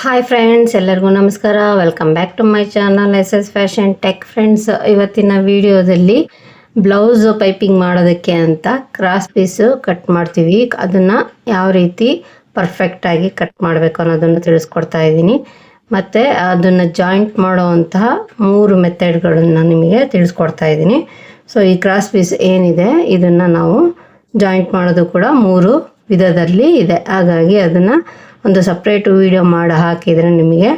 Hi friends ಎಲ್ಲರಿಗೂ ನಮಸ್ಕಾರ. Welcome back to my channel S S fashion tech friends ಇವತ್ತಿನ ವಿಡಿಯೋದಲ್ಲಿ ಬ್ಲೌಸ್ ಪೈಪಿಂಗ್ ಮಾಡೋದಕ್ಕೆ ಅಂತ ಕ್ರಾಸ್ ಪೀಸು ಕಟ್ ಮಾಡ್ತೀವಿ. ಅದನ್ನು ಯಾವ ರೀತಿ ಪರ್ಫೆಕ್ಟಾಗಿ ಕಟ್ ಮಾಡಬೇಕು ಅನ್ನೋದನ್ನು ತಿಳಿಸ್ಕೊಡ್ತಾ ಇದ್ದೀನಿ. ಮತ್ತು ಅದನ್ನು ಜಾಯಿಂಟ್ ಮಾಡುವಂತಹ ಮೂರು ಮೆಥಡ್ಗಳನ್ನು ನಿಮಗೆ ತಿಳಿಸ್ಕೊಡ್ತಾ ಇದ್ದೀನಿ. ಸೊ ಈ ಕ್ರಾಸ್ ಪೀಸ್ ಏನಿದೆ, ಇದನ್ನು ನಾವು ಜಾಯಿಂಟ್ ಮಾಡೋದು ಕೂಡ ಮೂರು ವಿಧದಲ್ಲಿ ಇದೆ. ಹಾಗಾಗಿ ಅದನ್ನು ಒಂದು ಸಪ್ರೇಟ್ ವಿಡಿಯೋ ಮಾಡಿ ಹಾಕಿದರೆ ನಿಮಗೆ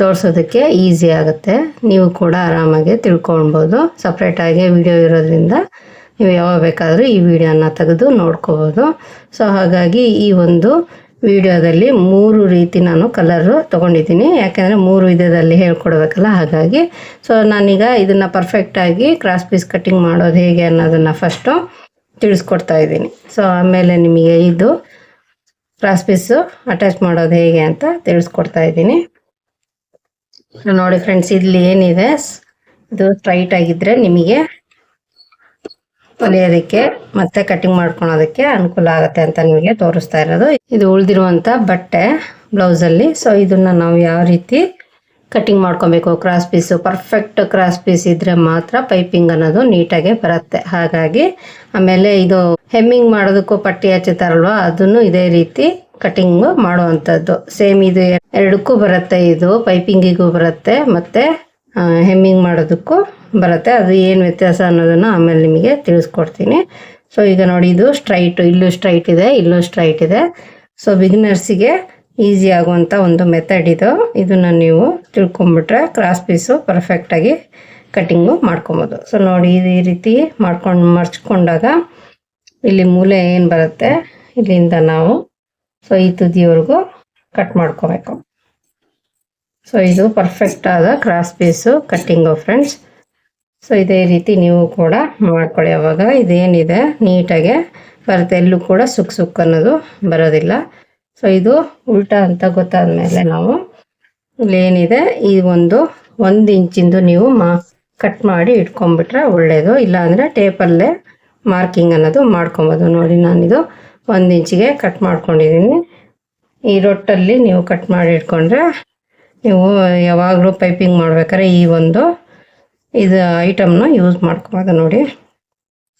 ತೋರಿಸೋದಕ್ಕೆ ಈಸಿ ಆಗುತ್ತೆ. ನೀವು ಕೂಡ ಆರಾಮಾಗಿ ತಿಳ್ಕೊಳ್ಬೋದು. ಸಪ್ರೇಟಾಗಿ ವಿಡಿಯೋ ಇರೋದ್ರಿಂದ ನೀವು ಯಾವಾಗ ಬೇಕಾದರೂ ಈ ವಿಡಿಯೋನ ತೆಗೆದು ನೋಡ್ಕೋಬೋದು. ಸೊ ಹಾಗಾಗಿ ಈ ಒಂದು ವಿಡಿಯೋದಲ್ಲಿ ಮೂರು ರೀತಿ ನಾನು ಕಲರು ತೊಗೊಂಡಿದ್ದೀನಿ. ಯಾಕೆಂದರೆ ಮೂರು ವಿಧದಲ್ಲಿ ಹೇಳ್ಕೊಡ್ಬೇಕಲ್ಲ, ಹಾಗಾಗಿ. ಸೊ ನಾನೀಗ ಇದನ್ನು ಪರ್ಫೆಕ್ಟಾಗಿ ಕ್ರಾಸ್ ಪೀಸ್ ಕಟ್ಟಿಂಗ್ ಮಾಡೋದು ಹೇಗೆ ಅನ್ನೋದನ್ನು ಫಸ್ಟು ತಿಳಿಸ್ಕೊಡ್ತಾ ಇದ್ದೀನಿ. ಸೊ ಆಮೇಲೆ ನಿಮಗೆ ಇದು ಕ್ರಾಸ್ ಪೀಸು ಅಟ್ಯಾಚ್ ಮಾಡೋದು ಹೇಗೆ ಅಂತ ತಿಳಿಸ್ಕೊಡ್ತಾ ಇದ್ದೀನಿ. ನೋಡಿ ಫ್ರೆಂಡ್ಸ್ ಇಲ್ಲಿ ಏನಿದೆ? ಇದು ಸ್ಟ್ರೈಟ್ ಆಗಿದ್ರೆ ನಿಮಗೆ ಹೊಲಿಯೋದಕ್ಕೆ ಮತ್ತೆ ಕಟಿಂಗ್ ಮಾಡ್ಕೊಳೋದಕ್ಕೆ ಅನುಕೂಲ ಆಗುತ್ತೆ ಅಂತ ನಿಮಗೆ ತೋರಿಸ್ತಾ ಇರೋದು. ಇದು ಉಳಿದಿರುವಂಥ ಬಟ್ಟೆ ಬ್ಲೌಸಲ್ಲಿ ಸೊ ಇದನ್ನ ನಾವು ಯಾವ ರೀತಿ ಕಟಿಂಗ್ ಮಾಡ್ಕೊಬೇಕು. Cross piece perfect cross piece ಇದ್ರೆ ಮಾತ್ರ ಪೈಪಿಂಗ್ ಅನ್ನೋದು ನೀಟಾಗೆ ಬರುತ್ತೆ. ಹಾಗಾಗಿ ಆಮೇಲೆ ಇದು ಹೆಮ್ಮಿಂಗ್ ಮಾಡೋದಕ್ಕೂ ಪಟ್ಟಿ ಹಚ್ಚುತ್ತಾರಲ್ವ ಅದನ್ನು ಇದೇ ರೀತಿ ಕಟಿಂಗ್ ಮಾಡುವಂಥದ್ದು. ಸೇಮ್ ಇದು ಎರಡಕ್ಕೂ ಬರುತ್ತೆ, ಇದು ಪೈಪಿಂಗಿಗೂ ಬರುತ್ತೆ, ಮತ್ತೆ ಹೆಮ್ಮಿಂಗ್ ಮಾಡೋದಕ್ಕೂ ಬರುತ್ತೆ. ಅದು ಏನು ವ್ಯತ್ಯಾಸ ಅನ್ನೋದನ್ನು ಆಮೇಲೆ ನಿಮಗೆ ತಿಳಿಸ್ಕೊಡ್ತೀನಿ. ಸೊ, ಈಗ ನೋಡಿ, ಇದು ಸ್ಟ್ರೈಟ್ ಇಲ್ಲೂ ಸ್ಟ್ರೈಟ್ ಇದೆ, ಇಲ್ಲೂ ಸ್ಟ್ರೈಟ್ ಇದೆ. ಸೊ ಬಿಗಿನರ್ಸಿಗೆ ಈಸಿ ಆಗುವಂಥ ಒಂದು ಮೆಥಡ್ ಇದು. ಇದನ್ನು ನೀವು ತಿಳ್ಕೊಂಬಿಟ್ರೆ ಕ್ರಾಸ್ ಪೀಸು ಪರ್ಫೆಕ್ಟಾಗಿ ಕಟ್ಟಿಂಗು ಮಾಡ್ಕೊಬೋದು. ಸೊ ನೋಡಿ, ಈ ರೀತಿ ಮಾಡ್ಕೊಂಡು, ಮರ್ಚ್ಕೊಂಡಾಗ ಇಲ್ಲಿ ಮೂಲೆ ಏನು ಬರುತ್ತೆ? ಇಲ್ಲಿಂದ ನಾವು ಸೊ ಈ ತುದಿಯವರೆಗೂ ಕಟ್ ಮಾಡ್ಕೋಬೇಕು. ಸೊ ಇದು ಪರ್ಫೆಕ್ಟ್ ಆದ cross piece cutting friends so ಇದೇ ರೀತಿ ನೀವು ಕೂಡ ಮಾಡ್ಕೊಳ್ಳಿ. ಅವಾಗ ಇದೇನಿದೆ? ನೀಟಾಗೆ ಬರುತ್ತೆ. ಎಲ್ಲೂ ಕೂಡ ಸುಕ್ ಸುಕ್ ಅನ್ನೋದು ಬರೋದಿಲ್ಲ. ಸೊ ಇದು ಉಲ್ಟಾ ಅಂತ ಗೊತ್ತಾದ ಮೇಲೆ ನಾವು ಇಲ್ಲಿ ಏನಿದೆ? ಈ ಒಂದು ಒಂದು ಇಂಚಿಂದು ನೀವು ಮಾ ಕಟ್ ಮಾಡಿ ಇಟ್ಕೊಂಡ್ಬಿಟ್ರೆ ಒಳ್ಳೆಯದು ಇಲ್ಲಾಂದರೆ ಟೇಪಲ್ಲೇ ಮಾರ್ಕಿಂಗ್ ಅನ್ನೋದು ಮಾಡ್ಕೊಬೋದು. ನೋಡಿ, ನಾನಿದು ಒಂದು ಇಂಚಿಗೆ ಕಟ್ ಮಾಡ್ಕೊಂಡಿದ್ದೀನಿ. ಈ ರೊಟ್ಟಲ್ಲಿ ನೀವು ಕಟ್ ಮಾಡಿ ಇಟ್ಕೊಂಡ್ರೆ ನೀವು ಯಾವಾಗಲೂ ಪೈಪಿಂಗ್ ಮಾಡ್ಬೇಕಾದ್ರೆ ಈ ಒಂದು ಇದು ಐಟಮ್ನ ಯೂಸ್ ಮಾಡ್ಕೊಬೋದು ನೋಡಿ.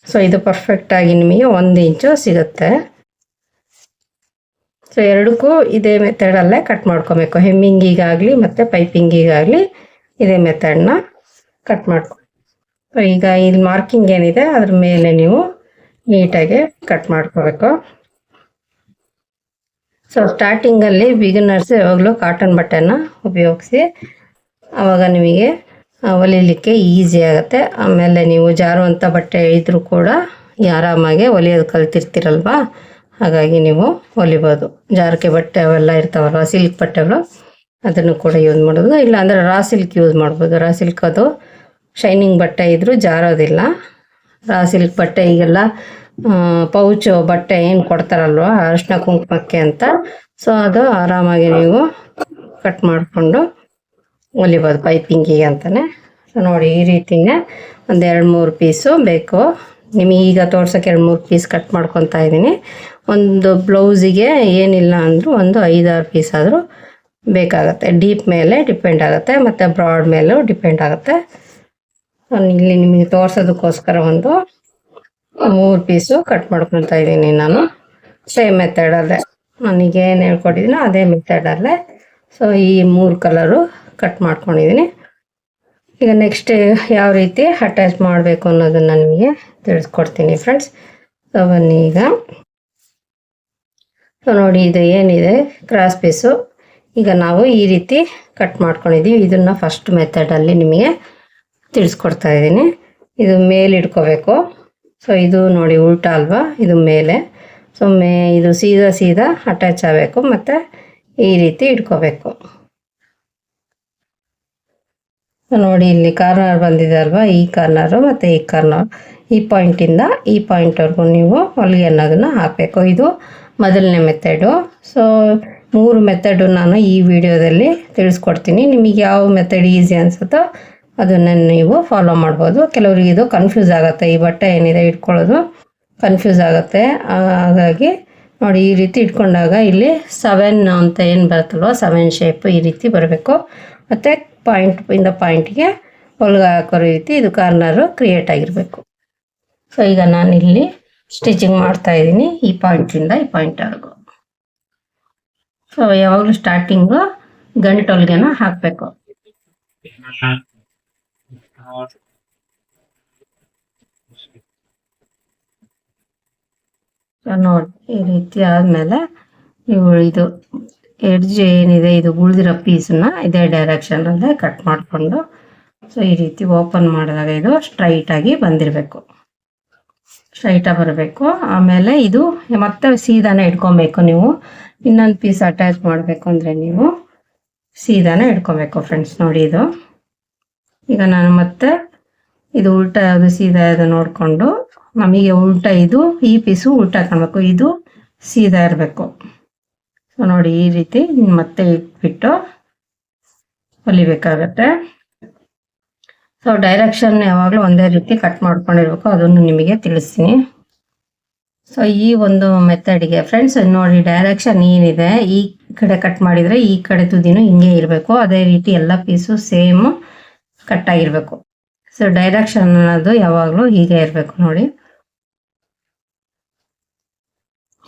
ಸೊ ಇದು ಪರ್ಫೆಕ್ಟಾಗಿ ನಿಮಗೆ ಒಂದು ಇಂಚು ಸಿಗುತ್ತೆ. ಸೊ ಎರಡಕ್ಕೂ ಇದೇ ಮೆಥಡಲ್ಲೇ ಕಟ್ ಮಾಡ್ಕೊಬೇಕು. ಹೆಮ್ಮಿಂಗಿಗಾಗಲಿ ಮತ್ತು ಪೈಪಿಂಗಿಗಾಗಲಿ ಇದೇ ಮೆಥಡ್ನ ಕಟ್ ಮಾಡ್ಕೊ ಈಗ ಇಲ್ಲಿ ಮಾರ್ಕಿಂಗ್ ಏನಿದೆ, ಅದ್ರ ಮೇಲೆ ನೀವು ನೀಟಾಗಿ ಕಟ್ ಮಾಡ್ಕೋಬೇಕು. ಸೊ ಸ್ಟಾರ್ಟಿಂಗಲ್ಲಿ ಬಿಗಿನರ್ಸ್ ಯಾವಾಗಲೂ ಕಾಟನ್ ಬಟ್ಟೆನ ಉಪಯೋಗಿಸಿ ಆವಾಗ ನಿಮಗೆ ಹೊಲಿಲಿಕ್ಕೆ ಈಸಿ ಆಗುತ್ತೆ. ಆಮೇಲೆ ನೀವು ಜಾರುವಂಥ ಬಟ್ಟೆ ಇದ್ದರೂ ಕೂಡ ಆರಾಮಾಗಿ ಹೊಲಿಯೋದು ಕಲ್ತಿರ್ತೀರಲ್ವಾ? ಹಾಗಾಗಿ ನೀವು ಹೊಲಿಬೋದು. ಜಾರಕೆ ಬಟ್ಟೆ ಅವೆಲ್ಲ ಇರ್ತಾವಲ್ವ? ಸಿಲ್ಕ್ ಬಟ್ಟೆಗಳು ಅದನ್ನು ಕೂಡ ಯೂಸ್ ಮಾಡೋದು. ಇಲ್ಲ ಅಂದರೆ ರಾ ಸಿಲ್ಕ್ ಯೂಸ್ ಮಾಡ್ಬೋದು. ರಾ ಸಿಲ್ಕ್ ಅದು ಶೈನಿಂಗ್ ಬಟ್ಟೆ ಇದ್ದರೂ ಜಾರೋದಿಲ್ಲ. ರಾ ಸಿಲ್ಕ್ ಬಟ್ಟೆ ಈಗೆಲ್ಲ ಪೌಚು ಬಟ್ಟೆ ಏನು ಕೊಡ್ತಾರಲ್ವ? ಅರಿಶಿನ ಕುಂಕುಮಕ್ಕೆ ಅಂತ. ಸೊ ಅದು ಆರಾಮಾಗಿ ನೀವು ಕಟ್ ಮಾಡಿಕೊಂಡು ಹೊಲಿಬೋದು ಪೈಪಿಂಗಿಗೆ ಅಂತಲೇ ನೋಡಿ ಈ ರೀತಿಯೇ ಒಂದು ಎರಡು ಮೂರು ಪೀಸು ಬೇಕು. ನಿಮಗೆ ಈಗ ತೋರ್ಸೋಕೆ ಎರಡು ಮೂರು ಪೀಸ್ ಕಟ್ ಮಾಡ್ಕೊತಾ ಇದ್ದೀನಿ. ಒಂದು ಬ್ಲೌಸಿಗೆ ಏನಿಲ್ಲ ಅಂದರೂ ಒಂದು ಐದಾರು ಪೀಸ್ ಆದರೂ ಬೇಕಾಗುತ್ತೆ. ಡೀಪ್ ಮೇಲೆ ಡಿಪೆಂಡ್ ಆಗುತ್ತೆ, ಮತ್ತು ಬ್ರಾಡ್ ಮೇಲೂ ಡಿಪೆಂಡ್ ಆಗುತ್ತೆ. ನಾನು ಇಲ್ಲಿ ನಿಮಗೆ ತೋರ್ಸೋದಕ್ಕೋಸ್ಕರ ಒಂದು ಮೂರು ಪೀಸು ಕಟ್ ಮಾಡ್ಕೊತಾ ಇದ್ದೀನಿ ನಾನು. ಸೇಮ್ ಮೆಥಡಲ್ಲೇ ಏನು ಹೇಳ್ಕೊಟ್ಟಿದ್ದೀನೋ ಅದೇ ಮೆಥಡಲ್ಲೇ ಸೊ ಈ ಮೂರು ಕಲರು ಕಟ್ ಮಾಡ್ಕೊಂಡಿದ್ದೀನಿ. ಈಗ ನೆಕ್ಸ್ಟ್ ಯಾವ ರೀತಿ ಅಟ್ಯಾಚ್ ಮಾಡಬೇಕು ಅನ್ನೋದನ್ನು ನಿಮಗೆ ತಿಳಿಸ್ಕೊಡ್ತೀನಿ ಫ್ರೆಂಡ್ಸ್ ಸೊ ಬನ್ನಿ ಈಗ ಸೊ ನೋಡಿ ಇದು ಏನಿದೆ? ಕ್ರಾಸ್ ಪೀಸು ಈಗ ನಾವು ಈ ರೀತಿ ಕಟ್ ಮಾಡ್ಕೊಂಡಿದ್ದೀವಿ. ಇದನ್ನು ಫಸ್ಟ್ ಮೆಥಡಲ್ಲಿ ನಿಮಗೆ ತಿಳಿಸ್ಕೊಡ್ತಾ ಇದ್ದೀನಿ. ಇದು ಮೇಲೆ ಇಟ್ಕೋಬೇಕು. ಸೊ ಇದು ನೋಡಿ ಉಲ್ಟಾ ಅಲ್ವಾ? ಇದು ಮೇಲೆ. ಸೊ ಮೇ ಇದು ಸೀದಾ ಸೀದಾ ಅಟ್ಯಾಚ್ ಆಗಬೇಕು. ಮತ್ತು ಈ ರೀತಿ ಇಟ್ಕೋಬೇಕು. ನೋಡಿ, ಇಲ್ಲಿ ಕಾರ್ನರ್ ಬಂದಿದೆ ಅಲ್ವಾ ಈ ಕಾರ್ನರು ಮತ್ತು ಈ ಕಾರ್ನರ್ ಈ ಪಾಯಿಂಟಿಂದ ಈ ಪಾಯಿಂಟ್ವರೆಗೂ ನೀವು ಹೊಲಿಗೆ ಅನ್ನೋದನ್ನು ಹಾಕಬೇಕು. ಇದು ಮೊದಲನೇ ಮೆಥಡು ಸೊ ಮೂರು ಮೆಥಡು ನಾನು ಈ ವಿಡಿಯೋದಲ್ಲಿ ತಿಳಿಸ್ಕೊಡ್ತೀನಿ. ನಿಮಗೆ ಯಾವ ಮೆಥಡ್ ಈಸಿ ಅನಿಸುತ್ತೋ ಅದನ್ನು ನೀವು ಫಾಲೋ ಮಾಡ್ಬೋದು. ಕೆಲವರಿಗೆ ಇದು ಕನ್ಫ್ಯೂಸ್ ಆಗುತ್ತೆ. ಈ ಬಟ್ಟೆ ಏನಿದೆ ಇಟ್ಕೊಳ್ಳೋದು ಕನ್ಫ್ಯೂಸ್ ಆಗುತ್ತೆ. ಹಾಗಾಗಿ ನೋಡಿ, ಈ ರೀತಿ ಇಟ್ಕೊಂಡಾಗ ಇಲ್ಲಿ ಸೆವೆನ್ ಅಂತ ಏನು ಬರುತ್ತಲ್ವ? ಸೆವೆನ್ ಶೇಪ್ ಈ ರೀತಿ ಬರಬೇಕು. ಮತ್ತು ಪಾಯಿಂಟ್ ಇಂದ ಪಾಯಿಂಟ್ಗೆ ಹೊಲ್ಗೆ ಹಾಕೋ ರೀತಿ ಇದು ಕಾರ್ನರು ಕ್ರಿಯೇಟ್ ಆಗಿರಬೇಕು. ಸೊ ಈಗ ನಾನು ಇಲ್ಲಿ ಸ್ಟಿಚಿಂಗ್ ಮಾಡ್ತಾ ಇದ್ದೀನಿ. ಈ ಪಾಯಿಂಟಿಂದ ಈ ಪಾಯಿಂಟ್ವರೆಗೂ ಸೊ ಯಾವಾಗಲೂ ಸ್ಟಾರ್ಟಿಂಗು ಗಂಟು ಹೊಲ್ಗೆನ ಹಾಕಬೇಕು. ನೋಡಿ ಈ ರೀತಿ ಆದಮೇಲೆ ಇವು ಇದು ಎಡ್ಜ್ ಏನಿದೆ, ಇದು ಉಳಿದಿರೋ ಪೀಸನ್ನ ಇದೇ ಡೈರೆಕ್ಷನಲ್ಲೇ ಕಟ್ ಮಾಡಿಕೊಂಡು ಸೊ ಈ ರೀತಿ ಓಪನ್ ಮಾಡಿದಾಗ ಇದು ಸ್ಟ್ರೈಟ್ ಆಗಿ ಬಂದಿರಬೇಕು. ಸ್ಟ್ರೈಟಾಗಿ ಬರಬೇಕು. ಆಮೇಲೆ ಇದು ಮತ್ತೆ ಸೀದಾನೆ ಇಟ್ಕೊಬೇಕು ನೀವು. ಇನ್ನೊಂದು ಪೀಸ್ ಅಟ್ಯಾಚ್ ಮಾಡಬೇಕು ಅಂದರೆ ನೀವು ಸೀದಾನೆ ಇಟ್ಕೊಬೇಕು ಫ್ರೆಂಡ್ಸ್ ನೋಡಿ ಇದು. ಈಗ ನಾನು ಮತ್ತೆ ಇದು ಉಲ್ಟಾ ಯಾವುದು ಸೀದಾ ಯಾವುದು ನೋಡಿಕೊಂಡು ನಮಗೆ ಉಲ್ಟಾ ಇದು, ಈ ಪೀಸು ಉಲ್ಟಾ ಕಾಣಬೇಕು ಇದು ಸೀದಾ ಇರಬೇಕು. ನೋಡಿ ಈ ರೀತಿ ಮತ್ತೆ ಇಟ್ಬಿಟ್ಟು ಹೊಲಿಬೇಕಾಗತ್ತೆ. ಸೊ ಡೈರೆಕ್ಷನ್ ಯಾವಾಗಲೂ ಒಂದೇ ರೀತಿ ಕಟ್ ಮಾಡ್ಕೊಂಡಿರ್ಬೇಕು, ಅದನ್ನು ನಿಮಗೆ ತಿಳಿಸ್ತೀನಿ. ಸೊ ಈ ಒಂದು ಮೆಥಡ್ಗೆ ಫ್ರೆಂಡ್ಸ್ ನೋಡಿ ಡೈರೆಕ್ಷನ್ ಏನಿದೆ, ಈ ಕಡೆ ಕಟ್ ಮಾಡಿದರೆ ಈ ಕಡೆ ತುದಿನೂ ಹಿಂಗೆ ಇರಬೇಕು. ಅದೇ ರೀತಿ ಎಲ್ಲ ಪೀಸು ಸೇಮು ಕಟ್ ಆಗಿರಬೇಕು. ಸೊ ಡೈರೆಕ್ಷನ್ ಅನ್ನೋದು ಯಾವಾಗಲೂ ಹೀಗೆ ಇರಬೇಕು ನೋಡಿ.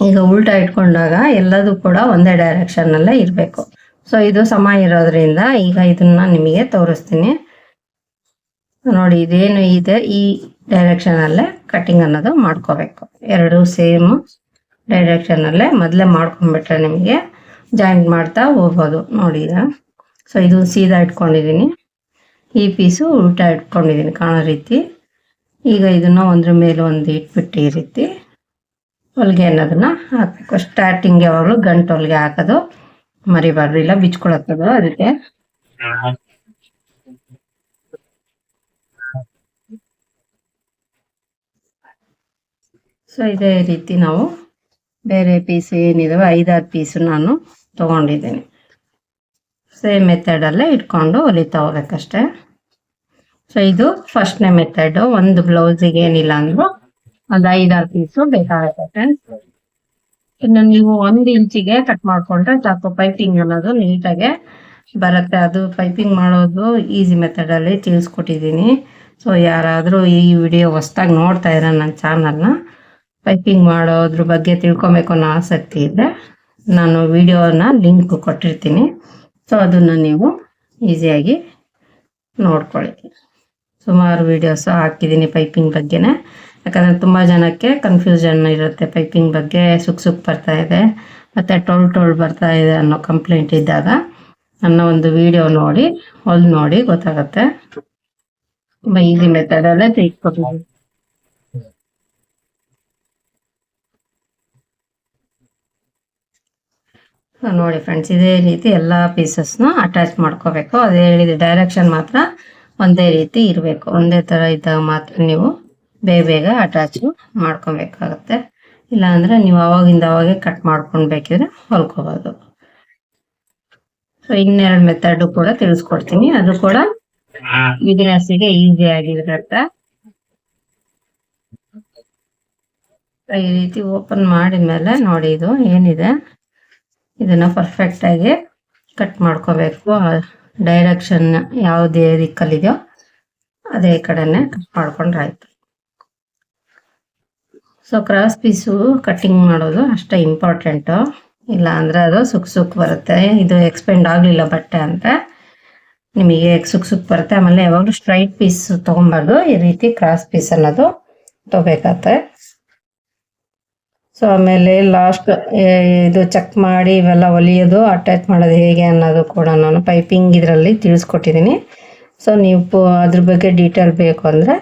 ಈಗ ಉಲ್ಟಾ ಇಟ್ಕೊಂಡಾಗ ಎಲ್ಲದೂ ಕೂಡ ಒಂದೇ ಡೈರೆಕ್ಷನ್ನಲ್ಲೇ ಇರಬೇಕು. ಸೊ ಇದು ಸಮ ಇರೋದ್ರಿಂದ ಈಗ ಇದನ್ನ ನಿಮಗೆ ತೋರಿಸ್ತೀನಿ. ನೋಡಿ, ಇದೇನು ಇದೆ? ಈ ಡೈರೆಕ್ಷನಲ್ಲೇ ಕಟ್ಟಿಂಗ್ ಅನ್ನೋದು ಮಾಡ್ಕೋಬೇಕು. ಎರಡು ಸೇಮ್ ಡೈರೆಕ್ಷನಲ್ಲೇ ಮೊದಲೇ ಮಾಡ್ಕೊಂಡ್ಬಿಟ್ರೆ ನಿಮಗೆ ಜಾಯಿಂಟ್ ಮಾಡ್ತಾ ಹೋಗ್ಬೋದು. ನೋಡಿ ಈಗ. ಸೊ ಇದು ಸೀದಾ ಇಟ್ಕೊಂಡಿದ್ದೀನಿ ಈ ಪೀಸು ಉಲ್ಟಾ ಇಟ್ಕೊಂಡಿದ್ದೀನಿ ಕಾಣೋ ರೀತಿ. ಈಗ ಇದನ್ನು ಒಂದ್ರ ಮೇಲೆ ಒಂದು ಇಟ್ಬಿಟ್ಟು ಈ ರೀತಿ. ಹೊಲಿಗೆ ಅನ್ನೋದನ್ನ ಹಾಕಬೇಕು. ಸ್ಟಾರ್ಟಿಂಗ್ ಯಾವಾಗಲೂ ಗಂಟು ಹೊಲಿಗೆ ಹಾಕೋದು. ಮರಿಬಾರ್ದು ಇಲ್ಲ, ಬಿಚ್ಕೊಳತ್ತದು ಅದಕ್ಕೆ. ಸೊ ಇದೇ ರೀತಿ ನಾವು ಬೇರೆ ಪೀಸ್ ಏನಿದಾವೆ, ಐದಾರು ಪೀಸ್ ನಾನು ತಗೊಂಡಿದ್ದೀನಿ. ಸೇಮ್ ಮೆಥಡಲ್ಲೇ ಇಟ್ಕೊಂಡು ಹೊಲಿತಾ ಹೋಗ್ಬೇಕಷ್ಟೆ. ಸೊ ಇದು ಫಸ್ಟ್ನೇ ಮೆಥಡು ಒಂದು ಬ್ಲೌಸಿಗೆ ಏನಿಲ್ಲ ಅಂದ್ರು ಒಂದು ಐದಾರು ಪೀಸು ಬೇಕಾಗುತ್ತೆ. ಇನ್ನು ನೀವು ಒಂದು ಇಂಚಿಗೆ ಕಟ್ ಮಾಡ್ಕೊಂಡ್ರೆ ಸಾಕು ಪೈಪಿಂಗ್ ಅನ್ನೋದು ನೀಟಾಗೆ ಬರುತ್ತೆ. ಅದು ಪೈಪಿಂಗ್ ಮಾಡೋದು ಈಸಿ ಮೆಥಡಲ್ಲಿ ತಿಳಿಸ್ಕೊಟ್ಟಿದ್ದೀನಿ. ಸೊ ಯಾರಾದರೂ ಈ ವಿಡಿಯೋ ಹೊಸ್ದಾಗಿ ನೋಡ್ತಾ ಇರೋ ನನ್ನ ಚಾನಲ್ನ ಪೈಪಿಂಗ್ ಮಾಡೋದ್ರ ಬಗ್ಗೆ ತಿಳ್ಕೊಬೇಕು ಅನ್ನೋ ಆಸಕ್ತಿ ಇದ್ದರೆ ನಾನು ವಿಡಿಯೋನ ಲಿಂಕ್ ಕೊಟ್ಟಿರ್ತೀನಿ. ಸೊ ಅದನ್ನು ನೀವು ಈಸಿಯಾಗಿ ನೋಡ್ಕೊಳ್ಳಿ ಸುಮಾರು ವಿಡಿಯೋಸ್ ಹಾಕಿದ್ದೀನಿ ಪೈಪಿಂಗ್ ಬಗ್ಗೆನೇ. ಯಾಕಂದರೆ ತುಂಬ ಜನಕ್ಕೆ ಕನ್ಫ್ಯೂಷನ್ ಇರುತ್ತೆ ಪೈಪಿಂಗ್ ಬಗ್ಗೆ, ಸುಕ್ ಸುಕ್ ಬರ್ತಾ ಇದೆ. ಮತ್ತು ಟೋಲ್ ಟೋಲ್ ಬರ್ತಾ ಇದೆ ಅನ್ನೋ ಕಂಪ್ಲೇಂಟ್ ಇದ್ದಾಗ ನನ್ನ ಒಂದು ವಿಡಿಯೋ ನೋಡಿ, ಹೊಲ್ ನೋಡಿ ಗೊತ್ತಾಗುತ್ತೆ. ತುಂಬ ಈಸಿ ಮೆಥಡಲ್ಲೇ ತೆಗೆದುಕೊಡ್ಬೋದು ನೋಡಿ ಫ್ರೆಂಡ್ಸ್ ಇದೇ ರೀತಿ ಎಲ್ಲ ಪೀಸಸ್ನ ಅಟ್ಯಾಚ್ ಮಾಡ್ಕೋಬೇಕು. ಅದೇ ಹೇಳಿದ ಡೈರೆಕ್ಷನ್ ಮಾತ್ರ ಒಂದೇ ರೀತಿ ಇರಬೇಕು. ಒಂದೇ ಥರ ಇದ್ದಾಗ ಮಾತ್ರ ನೀವು ಬೇಗ ಬೇಗ ಅಟ್ಯಾಚ್ ಮಾಡ್ಕೊಬೇಕಾಗತ್ತೆ. ಇಲ್ಲಾಂದ್ರೆ ನೀವು ಅವಾಗಿಂದ ಅವಾಗೆ ಕಟ್ ಮಾಡ್ಕೊಂಡು ಬೇಕಿದ್ರೆ ಹೊಲ್ಕೋಬೋದು. ಸೊ ಇನ್ನೆರಡು ಮೆಥಡ್ ಕೂಡ ತಿಳಿಸ್ಕೊಡ್ತೀನಿ. ಅದು ಕೂಡ ಬಿಗಿನರ್ಸಿಗೆ ಈಸಿ ಆಗಿರುತ್ತೆ. ಈ ರೀತಿ ಓಪನ್ ಮಾಡಿದ್ಮೇಲೆ ನೋಡಿ ಇದು ಏನಿದೆ. ಇದನ್ನ ಪರ್ಫೆಕ್ಟ್ ಆಗಿ ಕಟ್ ಮಾಡ್ಕೋಬೇಕು. ಡೈರೆಕ್ಷನ್ ಯಾವುದೇ ದಿಕ್ಕಲ್ಲಿದೆಯೋ ಅದೇ ಕಡೆನೆ ಕಟ್ ಮಾಡ್ಕೊಂಡ್ರೆ ಆಯ್ತು. ಸೊ ಕ್ರಾಸ್ ಪೀಸು ಕಟ್ಟಿಂಗ್ ಮಾಡೋದು ಅಷ್ಟೇ ಇಂಪಾರ್ಟೆಂಟು ಇಲ್ಲ ಅಂದರೆ ಅದು ಸುಕ್ ಸುಕ್ ಬರುತ್ತೆ. ಇದು ಎಕ್ಸ್ಪೆಂಡ್ ಆಗಲಿಲ್ಲ ಬಟ್ಟೆ ಅಂದರೆ ನಿಮಗೆ ಸುಕ್ ಸುಕ್ ಬರುತ್ತೆ. ಆಮೇಲೆ ಯಾವಾಗಲೂ ಸ್ಟ್ರೈಟ್ ಪೀಸ್ ತೊಗೊಬಾರ್ದು. ಈ ರೀತಿ ಕ್ರಾಸ್ ಪೀಸ್ ಅನ್ನೋದು ತೊಗೋಬೇಕಾಗತ್ತೆ. ಸೊ ಆಮೇಲೆ ಲಾಸ್ಟ್ ಇದು ಚೆಕ್ ಮಾಡಿ ಇವೆಲ್ಲ ಹೊಲಿಯೋದು ಅಟ್ಯಾಚ್ ಮಾಡೋದು ಹೇಗೆ ಅನ್ನೋದು ಕೂಡ ನಾನು ಪೈಪಿಂಗ್ ಇದರಲ್ಲಿ ತಿಳಿಸ್ಕೊಟ್ಟಿದ್ದೀನಿ. ಸೊ ನೀವು ಅದ್ರ ಬಗ್ಗೆ ಡೀಟೇಲ್ ಬೇಕು ಅಂದರೆ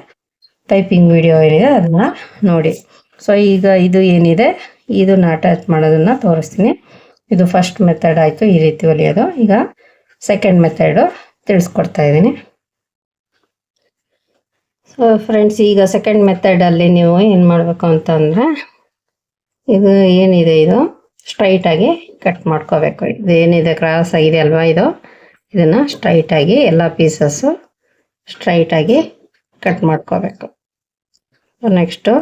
ಪೈಪಿಂಗ್ ವಿಡಿಯೋ ಏನಿದೆ ಅದನ್ನು ನೋಡಿ. ಸೊ ಈಗ ಇದು ಏನಿದೆ? ಇದು ಅಟ್ಯಾಚ್ ಮಾಡೋದನ್ನು ತೋರಿಸ್ತೀನಿ. ಇದು ಫಸ್ಟ್ ಮೆಥಡ್ ಆಯಿತು, ಈ ರೀತಿ ಹೊಲಿಯೋದು ಈಗ ಸೆಕೆಂಡ್ ಮೆಥಡು ತಿಳಿಸ್ಕೊಡ್ತಾ ಇದ್ದೀನಿ. ಸೊ ಫ್ರೆಂಡ್ಸ್ ಈಗ ಸೆಕೆಂಡ್ ಮೆಥಡಲ್ಲಿ ನೀವು ಏನು ಮಾಡಬೇಕು ಅಂತಂದರೆ, ಇದು ಏನಿದೆ ಇದು? ಸ್ಟ್ರೈಟಾಗಿ ಕಟ್ ಮಾಡ್ಕೋಬೇಕು. ಇದು ಏನಿದೆ? ಕ್ರಾಸ್ ಆಗಿದೆ ಅಲ್ವಾ ಇದು? ಇದನ್ನು ಸ್ಟ್ರೈಟಾಗಿ ಎಲ್ಲ ಪೀಸಸ್ಸು ಸ್ಟ್ರೈಟಾಗಿ ಕಟ್ ಮಾಡ್ಕೋಬೇಕು. ನೆಕ್ಸ್ಟು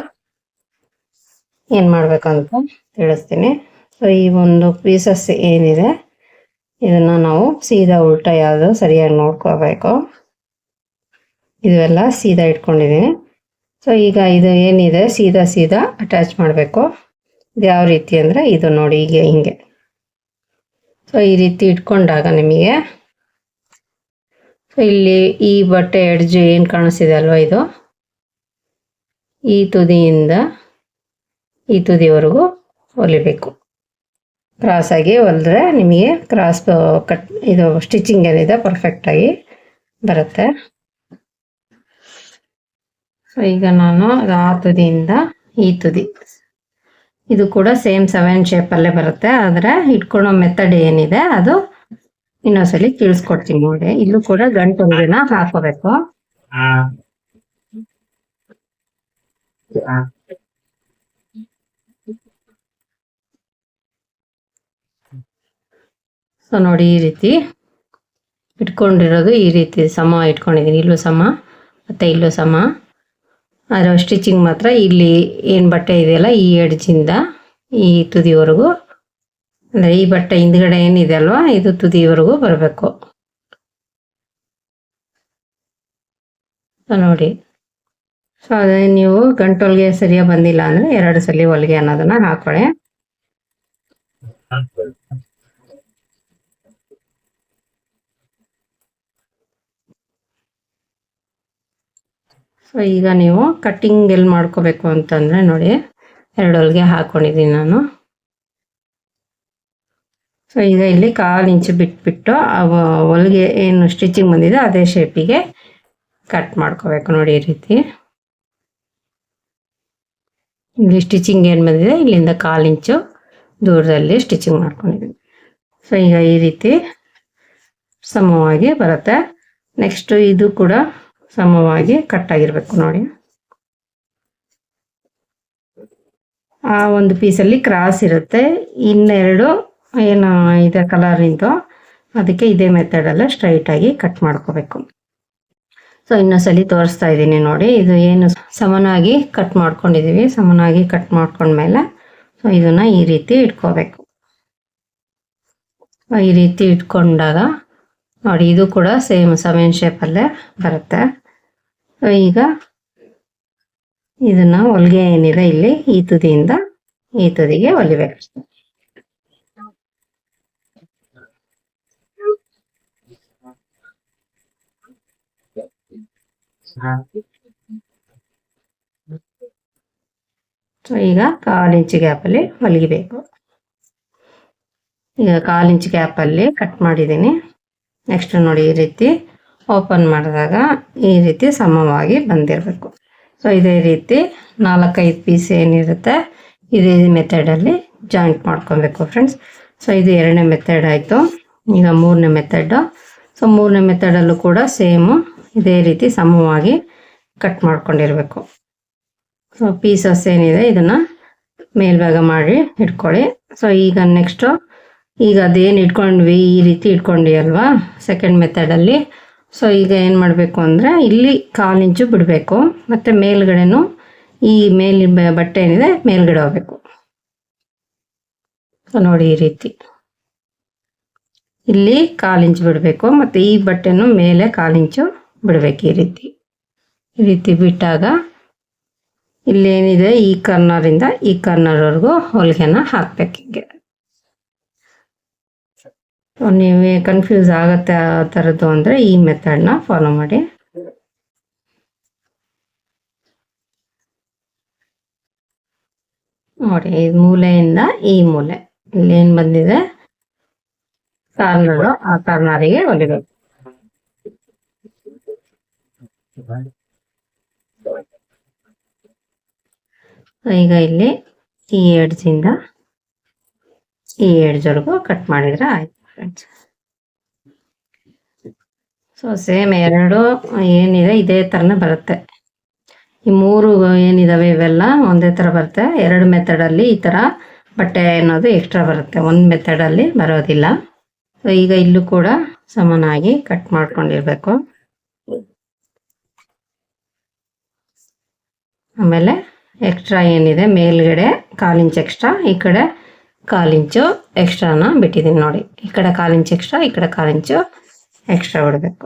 ಏನು ಮಾಡಬೇಕು ಅಂತ ತಿಳಿಸ್ತೀನಿ. ಸೊ ಈ ಒಂದು ಪೀಸಸ್ ಏನಿದೆ, ಇದನ್ನು ನಾವು ಸೀದಾ ಉಲ್ಟಾ ಯಾವುದು ಸರಿಯಾಗಿ ನೋಡ್ಕೋಬೇಕು. ಇದೆಲ್ಲ ಸೀದಾ ಇಟ್ಕೊಂಡಿದ್ದೀನಿ ಸೊ ಈಗ ಇದು ಏನಿದೆ, ಸೀದಾ ಸೀದಾ ಅಟ್ಯಾಚ್ ಮಾಡಬೇಕು. ಇದು ಯಾವ ರೀತಿ ಅಂದರೆ ಇದು ನೋಡಿ, ಹೀಗೆ, ಹಿಂಗೆ. ಸೊ ಈ ರೀತಿ ಇಟ್ಕೊಂಡಾಗ ನಿಮಗೆ ಸೊ ಇಲ್ಲಿ ಈ ಬಟ್ಟೆ ಎಡ್ಜು ಏನು ಕಾಣಿಸ್ತಿದೆ ಅಲ್ವ ಇದು? ಈ ತುದಿಯಿಂದ ಈ ತುದಿವರೆಗೂ ಹೊಲಿಬೇಕು. ಕ್ರಾಸ್ ಆಗಿ ಹೊಲಿದ್ರೆ ನಿಮಗೆ ಕ್ರಾಸ್ ಕಟ್ ಇದು ಸ್ಟಿಚಿಂಗ್ ಏನಿದೆ ಪರ್ಫೆಕ್ಟಾಗಿ ಬರುತ್ತೆ. ಸೊ ಈಗ ನಾನು ಆ ತುದಿಯಿಂದ ಈ ತುದಿ. ಇದು ಕೂಡ ಸೇಮ್ ಸೆವೆನ್ ಶೇಪಲ್ಲೇ ಬರುತ್ತೆ, ಆದರೆ ಇಟ್ಕೊಳ್ಳೋ ಮೆಥಡ್ ಏನಿದೆ ಅದು ಇನ್ನೊಂದ್ಸಲಿ ತಿಳಿಸ್ಕೊಡ್ತೀನಿ ನೋಡಿ. ಇಲ್ಲೂ ಕೂಡ ಗಂಟು ಹಾಕೋಬೇಕು ಸೊ ನೋಡಿ ಈ ರೀತಿ ಇಟ್ಕೊಂಡಿರೋದು ಈ ರೀತಿ ಸಮ ಇಟ್ಕೊಂಡಿದ್ದೀನಿ. ಇಲ್ಲೂ ಸಮ, ಮತ್ತು ಇಲ್ಲೂ ಸಮ. ಆದರೆ ಸ್ಟಿಚಿಂಗ್ ಮಾತ್ರ ಇಲ್ಲಿ ಏನು ಬಟ್ಟೆ ಇದೆಯಲ್ಲ, ಈ ಎಡ್ಜಿಂದ ಈ ತುದಿವರೆಗೂ. ಅಂದರೆ ಈ ಬಟ್ಟೆ ಹಿಂದ್ಗಡೆ ಏನಿದೆ ಅಲ್ವಾ, ಇದು ತುದಿವರೆಗೂ ಬರಬೇಕು. ನೋಡಿ. ಸೊ ಅದೇ ನೀವು ಗಂಟೊಲ್ಗೆ ಸರಿಯಾಗಿ ಬಂದಿಲ್ಲ ಅಂದರೆ ಎರಡು ಸಲ ಹೊಲಿಗೆ ಅನ್ನೋದನ್ನ ಹಾಕೊಳ್ಳಿ. ಈಗ ನೀವು ಕಟ್ಟಿಂಗ್ ಎಲ್ಲಿ ಮಾಡ್ಕೋಬೇಕು ಅಂತಂದರೆ ನೋಡಿ ಎರಡು ಹೊಲಿಗೆ ಹಾಕ್ಕೊಂಡಿದ್ದೀನಿ ನಾನು. ಸೊ ಈಗ ಇಲ್ಲಿ ಕಾಲು ಇಂಚು ಬಿಟ್ಬಿಟ್ಟು ಹೊಲಿಗೆ ಏನು ಸ್ಟಿಚಿಂಗ್ ಬಂದಿದೆ, ಅದೇ ಶೇಪಿಗೆ ಕಟ್ ಮಾಡ್ಕೋಬೇಕು ನೋಡಿ ಈ ರೀತಿ. ಇಲ್ಲಿ ಸ್ಟಿಚಿಂಗ್ ಏನು ಬಂದಿದೆ, ಇಲ್ಲಿಂದ ಕಾಲು ಇಂಚು ದೂರದಲ್ಲಿ ಸ್ಟಿಚಿಂಗ್ ಮಾಡ್ಕೊಂಡಿದ್ದೀನಿ. ಸೊ ಈಗ ಈ ರೀತಿ ಸಮವಾಗಿ ಬರುತ್ತೆ. ನೆಕ್ಸ್ಟು ಇದು ಕೂಡ ಸಮವಾಗಿ ಕಟ್ ಆಗಿರ್ಬೇಕು ನೋಡಿ. ಆ ಒಂದು ಪೀಸಲ್ಲಿ ಕ್ರಾಸ್ ಇರುತ್ತೆ. ಇನ್ನೆರಡು ಏನು ಇದೆ ಕಲರ್ ಇಂದು ಅದಕ್ಕೆ ಇದೇ ಮೆಥಡಲ್ಲೇ ಸ್ಟ್ರೈಟ್ ಆಗಿ ಕಟ್ ಮಾಡ್ಕೋಬೇಕು. ಸೊ ಇನ್ನೊಂದ್ಸಲಿ ತೋರಿಸ್ತಾ ಇದ್ದೀನಿ ನೋಡಿ, ಇದು ಏನು ಸಮನಾಗಿ ಕಟ್ ಮಾಡ್ಕೊಂಡಿದ್ದೀವಿ ಸಮನಾಗಿ ಕಟ್ ಮಾಡ್ಕೊಂಡ್ಮೇಲೆ ಸೊ ಇದನ್ನ ಈ ರೀತಿ ಇಟ್ಕೋಬೇಕು. ಈ ರೀತಿ ಇಟ್ಕೊಂಡಾಗ ನೋಡಿ, ಇದು ಕೂಡ ಸೇಮ್ ಸೆವೆನ್ ಶೇಪಲ್ಲೇ ಬರುತ್ತೆ. ಈಗ ಇದನ್ನ ಹೊಲಿಗೆ ಏನಿದೆ ಇಲ್ಲಿ? ಈ ತುದಿಯಿಂದ ಈ ತುದಿಗೆ ಹೊಲಿಬೇಕು ಸೊ ಈಗ ಕಾಲು ಇಂಚು ಗ್ಯಾಪಲ್ಲಿ ಹೊಲಿಬೇಕು. ಈಗ ಕಾಲು ಇಂಚು ಗ್ಯಾಪಲ್ಲಿ ಕಟ್ ಮಾಡಿದ್ದೀನಿ. ನೆಕ್ಸ್ಟ್ ನೋಡಿ ಈ ರೀತಿ ಓಪನ್ ಮಾಡಿದಾಗ ಈ ರೀತಿ ಸಮವಾಗಿ ಬಂದಿರಬೇಕು. ಸೊ ಇದೇ ರೀತಿ ನಾಲ್ಕೈದು ಪೀಸ್ ಏನಿರುತ್ತೆ, ಇದೇ ಮೆಥಡಲ್ಲಿ ಜಾಯಿಂಟ್ ಮಾಡ್ಕೊಬೇಕು ಫ್ರೆಂಡ್ಸ್ ಸೊ ಇದು ಎರಡನೇ ಮೆಥಡ್ ಆಯಿತು. ಈಗ ಮೂರನೇ ಮೆಥಡು. ಸೊ ಮೂರನೇ ಮೆಥಡಲ್ಲೂ ಕೂಡ ಸೇಮು ಇದೇ ರೀತಿ ಸಮವಾಗಿ ಕಟ್ ಮಾಡ್ಕೊಂಡಿರಬೇಕು. ಸೊ ಪೀಸಸ್ ಏನಿದೆ, ಇದನ್ನು ಮೇಲ್ಭಾಗ ಮಾಡಿ ಇಟ್ಕೊಳ್ಳಿ. ಸೊ ಈಗ ನೆಕ್ಸ್ಟು ಈಗ ಅದೇನು ಇಟ್ಕೊಂಡ್ವಿ, ಈ ರೀತಿ ಇಟ್ಕೊಂಡಿ ಅಲ್ವಾ ಸೆಕೆಂಡ್ ಮೆಥಡಲ್ಲಿ ಸೊ ಈಗ ಏನು ಮಾಡಬೇಕು ಅಂದರೆ ಇಲ್ಲಿ ಕಾಲು ಇಂಚು ಬಿಡಬೇಕು. ಮತ್ತು ಮೇಲ್ಗಡೆನೂ ಈ ಮೇಲಿನ ಬಟ್ಟೆ ಏನಿದೆ ಮೇಲ್ಗಡೆ ಹೋಗ್ಬೇಕು. ನೋಡಿ ಈ ರೀತಿ. ಇಲ್ಲಿ ಕಾಲಿಂಚು ಬಿಡಬೇಕು. ಮತ್ತು ಈ ಬಟ್ಟೆನೂ ಮೇಲೆ ಕಾಲಿಂಚು ಬಿಡಬೇಕು ಈ ರೀತಿ. ಈ ರೀತಿ ಬಿಟ್ಟಾಗ ಇಲ್ಲೇನಿದೆ ಈ ಕಾರ್ನರಿಂದ ಈ ಕಾರ್ನರ್ವರೆಗೂ ಹೊಲಿಗೆನ ಹಾಕ್ಬೇಕು ಹಿಂಗೆ. ನೀವೇ ಕನ್ಫ್ಯೂಸ್ ಆಗತ್ತೆ ಆ ಥರದ್ದು ಅಂದರೆ ಈ ಮೆಥಡ್ನ ಫಾಲೋ ಮಾಡಿ. ನೋಡಿ ಈ ಮೂಲೆಯಿಂದ ಈ ಮೂಲೆ. ಇಲ್ಲೇನು ಬಂದಿದೆ? ಕಾರ್ನರು, ಆ ಕಾರ್ನರಿಗೆ ಹೊಲಿಬೇಕು ಈಗ ಇಲ್ಲಿ ಈ ಎಡ್ಜಿಂದ ಈ ಎಡ್ಜ್ವರೆಗೂ ಕಟ್ ಮಾಡಿದ್ರೆ ಆಯ್ತು. ಫ್ರೆಂಡ್ಸ್ ಸೊ ಸೇಮ್ ಎರಡು ಏನಿದೆ, ಇದೇ ಥರನೇ ಬರುತ್ತೆ. ಈ ಮೂರು ಏನಿದಾವೆ ಇವೆಲ್ಲ, ಒಂದೇ ಥರ ಬರುತ್ತೆ. ಎರಡು ಮೆಥಡಲ್ಲಿ ಈ ಥರ ಬಟ್ಟೆ ಅನ್ನೋದು ಎಕ್ಸ್ಟ್ರಾ ಬರುತ್ತೆ. ಒಂದು ಮೆಥಡಲ್ಲಿ ಬರೋದಿಲ್ಲ. ಸೊ ಈಗ ಇಲ್ಲೂ ಕೂಡ ಸಮನಾಗಿ ಕಟ್ ಮಾಡ್ಕೊಂಡಿರ್ಬೇಕು. ಆಮೇಲೆ ಎಕ್ಸ್ಟ್ರಾ ಏನಿದೆ, ಮೇಲ್ಗಡೆ ಕಾಲಿಂಚ್ ಎಕ್ಸ್ಟ್ರಾ ಈ ಕಡೆ ಕಾಲು ಇಂಚು ಎಕ್ಸ್ಟ್ರಾನ ಬಿಟ್ಟಿದ್ದೀನಿ ನೋಡಿ ಈ ಕಡೆ ಕಾಲು ಇಂಚ್ ಎಕ್ಸ್ಟ್ರಾ ಈ ಕಡೆ ಕಾಲು ಇಂಚು ಎಕ್ಸ್ಟ್ರಾ ಬಿಡಬೇಕು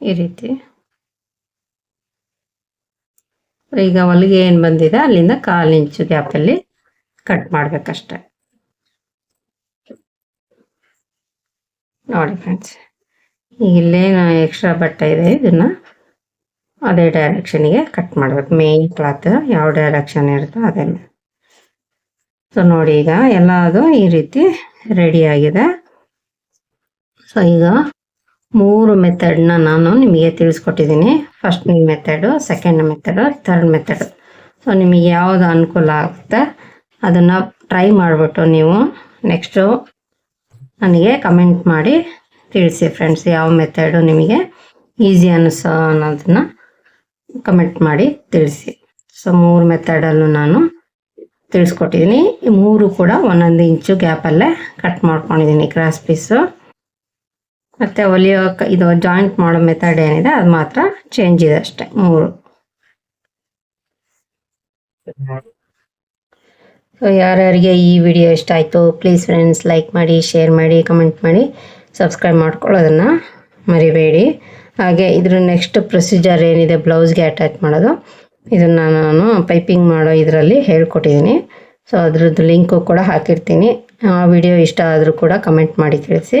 ಈ ರೀತಿ ಈಗ ಹೊಲಿಗೆ ಏನು ಬಂದಿದೆ? ಅಲ್ಲಿಂದ ಕಾಲು ಇಂಚು ಗ್ಯಾಪಲ್ಲಿ ಕಟ್ ಮಾಡಬೇಕಷ್ಟೆ. ನೋಡಿ ಫ್ರೆಂಡ್ಸ್ ಈಗ ಇಲ್ಲೇನು ಎಕ್ಸ್ಟ್ರಾ ಬಟ್ಟೆ ಇದೆ, ಇದನ್ನು ಅದೇ ಡೈರೆಕ್ಷನಿಗೆ ಕಟ್ ಮಾಡಬೇಕು. ಮೇನ್ ಕ್ಲಾತ್ ಯಾವ ಡೈರೆಕ್ಷನ್ ಇರುತ್ತೋ ಅದೇ. ಸೊ ನೋಡಿ ಈಗ ಎಲ್ಲ ಅದು ಈ ರೀತಿ ರೆಡಿ ಆಗಿದೆ. ಸೊ ಈಗ ಮೂರು ಮೆಥಡ್ನ ನಾನು ನಿಮಗೆ ತಿಳಿಸ್ಕೊಟ್ಟಿದ್ದೀನಿ. First method second method third method so ನಿಮಗೆ ಯಾವುದು ಅನುಕೂಲ ಆಗುತ್ತೆ, ಅದನ್ನು ಟ್ರೈ ಮಾಡಿಬಿಟ್ಟು ನೀವು ನೆಕ್ಸ್ಟು ನನಗೆ ಕಮೆಂಟ್ ಮಾಡಿ ತಿಳಿಸಿ ಫ್ರೆಂಡ್ಸ್ ಯಾವ ಮೆಥಡು ನಿಮಗೆ ಈಸಿ ಅನ್ನಿಸೋ ಅನ್ನೋದನ್ನು ಕಮೆಂಟ್ ಮಾಡಿ ತಿಳಿಸಿ. ಸೊ ಮೂರು ಮೆಥಡಲ್ಲೂ ನಾನು ತಿಳಿಸ್ಕೊಟ್ಟಿದ್ದೀನಿ. ಈ ಮೂರು ಕೂಡ ಒಂದೊಂದು ಇಂಚು ಗ್ಯಾಪಲ್ಲೇ ಕಟ್ ಮಾಡ್ಕೊಂಡಿದ್ದೀನಿ ಕ್ರಾಸ್ ಪೀಸು ಮತ್ತು ಹೊಲಿಯೋ ಇದು ಜಾಯಿಂಟ್ ಮಾಡೋ ಮೆಥಡ್ ಏನಿದೆ, ಅದು ಮಾತ್ರ ಚೇಂಜ್ ಇದೆ ಅಷ್ಟೇ, ಮೂರು. ಸೊ ಯಾರ್ಯಾರಿಗೆ ಈ ವಿಡಿಯೋ ಇಷ್ಟ ಆಯಿತು ಪ್ಲೀಸ್ ಫ್ರೆಂಡ್ಸ್ ಲೈಕ್ ಮಾಡಿ ಶೇರ್ ಮಾಡಿ ಕಮೆಂಟ್ ಮಾಡಿ ಸಬ್ಸ್ಕ್ರೈಬ್ ಮಾಡ್ಕೊಳ್ಳೋದನ್ನು ಮರಿಬೇಡಿ. ಹಾಗೆ, ಇದ್ರ ನೆಕ್ಸ್ಟ್ ಪ್ರೊಸೀಜರ್ ಏನಿದೆ, ಬ್ಲೌಸ್ಗೆ ಅಟ್ಯಾಚ್ ಮಾಡೋದು. ಇದನ್ನು ನಾನು ಪೈಪಿಂಗ್ ಮಾಡೋ ಇದರಲ್ಲಿ ಹೇಳ್ಕೊಟ್ಟಿದ್ದೀನಿ. ಸೊ ಅದ್ರದ್ದು ಲಿಂಕು ಕೂಡ ಹಾಕಿರ್ತೀನಿ. ಆ ವಿಡಿಯೋ ಇಷ್ಟ ಆದರೂ ಕೂಡ ಕಮೆಂಟ್ ಮಾಡಿ ತಿಳಿಸಿ.